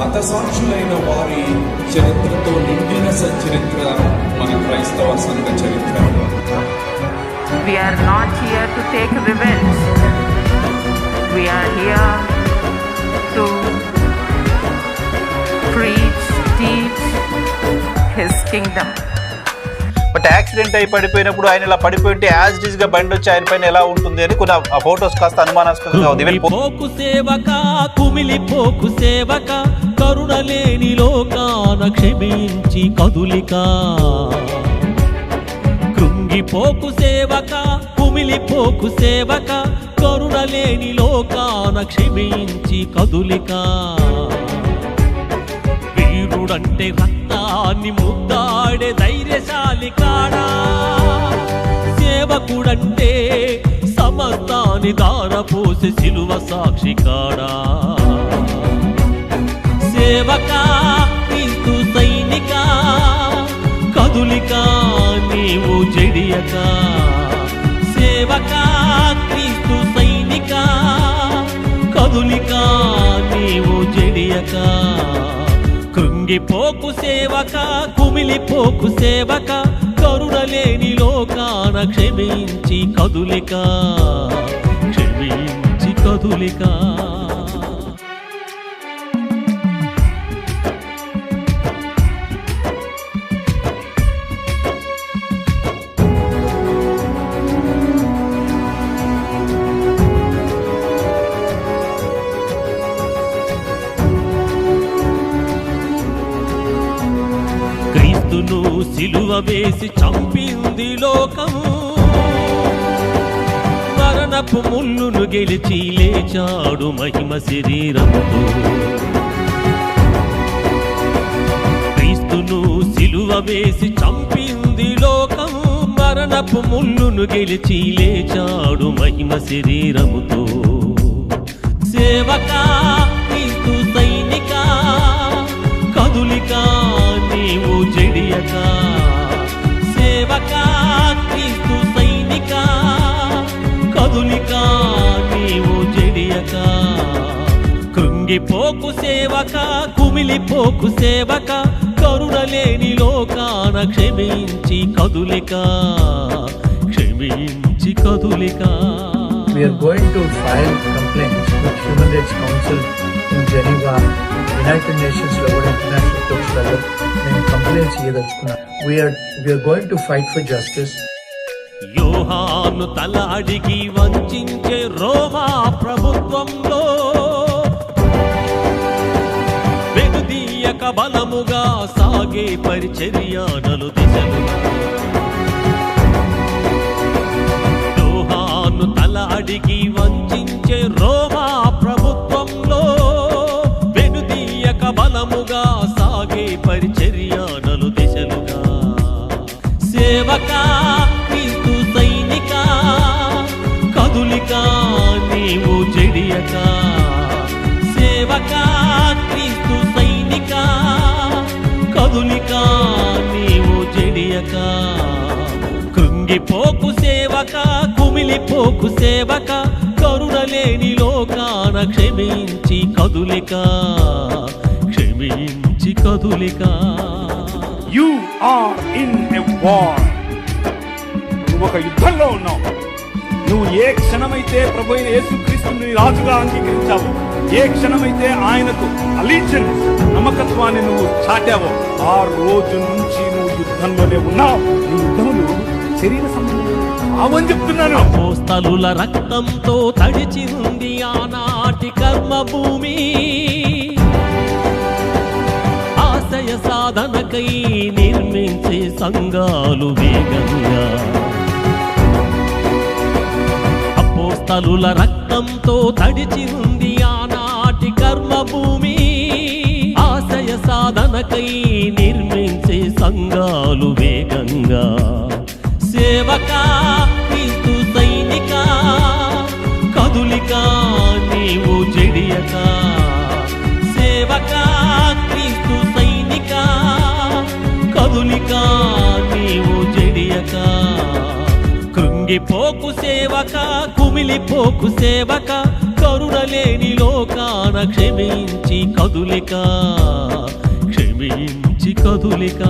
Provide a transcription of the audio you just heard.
మత సాక్షులైన వారి చరిత్రతో నిండిన సచరిత్ర మన క్రైస్తవ సంఘ చరిత్ర We are not here to take revenge. We are here to preach, teach His kingdom. But accident అయి పడిపోయినప్పుడు ఆయన ఇలా పడిపోయింటే యాజ్ ఇట్గా బండి వచ్చి ఆయన పైన ఎలా ఉంటుంది అని కొన్ని ఆ ఫోటోస్ కాస్త అనుమానాస్పదంగా ఉంది. ఈవెన్ పో- పోకు సేవక కరుణ లేని కరుణలేని లోకాన క్షమించి కదులిక. కృంగిపోకు సేవక కుమిలిపోకు సేవక కరుణలేని లోకాన క్షమించి కదులిక. వీరుడంటే రక్తాన్ని ముద్దాడే సేవకుడంటే సమస్తాన్ని దారపోసి సిలువ సాక్షి కాడా. సేవక క్రీస్తు సైనిక కదులిక నీవు జడియక. సేవక క్రీస్తు సైనిక కదులిక నీవు జడియక. కృంగిపోకు సేవక కుమిలిపోకు సేవక కరుణలేని లోకాన క్షమించి కదులిక. క్షమించి కదులికా. క్రీస్తును సిలువ వేసి చంపింది లోకము. మరణపు ముళ్ళును గెలిచి లేచాడు మహిమ శరీరముతో. క్రీస్తును సిలువ వేసి చంపింది లోకము. మరణపు ముళ్ళును గెలిచి లేచాడు మహిమ శరీరముతో. సేవక క్రీస్తు సైనిక కదులిక నీవు జడియక సేవక క్రీస్తు సైనిక కదులిక నీవు జడియక. కృంగిపోకు సేవక కుమిలిపోకు సేవక కరుణలేని లోకాన క్షమించి కదులిక. క్షమించి కదులిక. We are going to file complaints with Human Rights Council in Geneva, united Nations లో కూడా ఇంటర్నేషనల్ కోర్ట్స్లలో మేము complaints ఇవ్వదలుచుకున్నాం we are we are going to fight for justice Yohanu తల అడిగి వంచే రోమా ప్రభుత్వంలో వెనుదీయక బలముగా సాగే పరిచర్యానలు దిశలు. యోహాను తల అడిగి సేవక క్రీస్తు సైనిక కదులిక నీవు జడియక. సేవక క్రీస్తు సైనిక కదులిక నీవు జడియక. కృంగిపోకు సేవక కుమిలిపోకు సేవక కరుణలేని లోకాన క్షమించి కదులిక. క్షమించి కదులిక. You are in a war నువ్వు ఒక యుద్ధంలో ఉన్నావు. నువ్వు ఏ క్షణమైతే ప్రభు అయిన యేసుక్రీస్తుని రాజుగా అంగీకరించావు ఏ క్షణమైతే ఆయనకు అలీజెన్స్ నమ్మకత్వాన్ని నువ్వు చాటావో ఆ రోజు నుంచి నువ్వు యుద్ధంలోనే ఉన్నావు. నీ యుద్ధములు శరీర సంబంధం చెప్తున్నాను. పోస్తలుల రక్తంతో తడిచింది ఆనాటి కర్మభూమి. ఆశయ సాధనకై నిర్మించే సంఘాలు వేగంగా. అపోస్తలుల రక్తంతో తడిచింది ఆనాటి కర్మభూమి. ఆశయ సాధనకై నిర్మించే సంఘాలు వేగంగా. సేవక క్రీస్తు సైనిక కదులిక నీవు చెడియకా కృంగిపోకు సేవక కుమిలిపోకు సేవక కరుణలేని లోకాన క్షమించి కదులిక క్షమించి కదులిక.